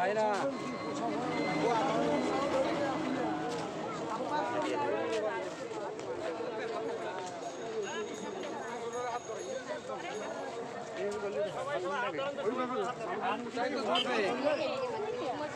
হয় না হাত ধরো আয়া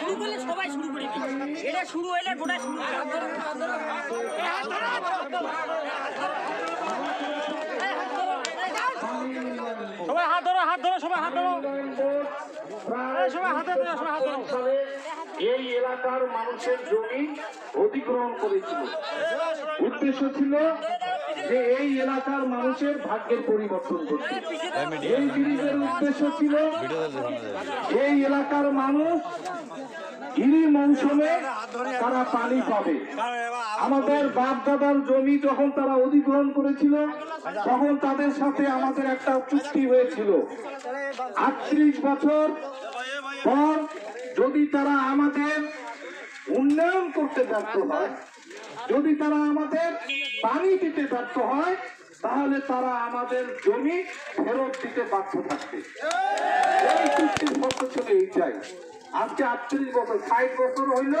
শুরু করলে সবাই শুরু করে এটা শুরু হইলে গোটা শুরু এই হাত ধরো, হাত ধরো। সবাই হাত ধরো সবাই হাত ধরো। সবাই হাতে ধরো সবাই হাত ধরো। সালে এই এলাকার মানুষের জমি অধিগ্রহণ করেছিল। উদ্দেশ্য ছিল যে এই এলাকার মানুষের ভাগ্যের পরিবর্তন করতে। এই ব্রিজের উদ্দেশ্য ছিল এই এলাকার মানুষ ইরি মৌসুমে তারা পানি পাবে। আমাদের বাপ দাদার জমি যখন তারা অধিগ্রহণ করেছিল, তখন তাদের সাথে আমাদের একটা চুক্তি হয়েছিল। আটত্রিশ বছর পর যদি তারা আমাদের উন্নয়ন করতে ব্যর্থ হয়, যদি তারা আমাদের পানি দিতে ব্যর্থ হয়, তাহলে তারা আমাদের জমি ফেরত দিতে বাধ্য থাকবে। এই চুক্তির শর্ত ছিল এইটাই। আজকে আটত্রিশ বছর, ষাট বছর হইল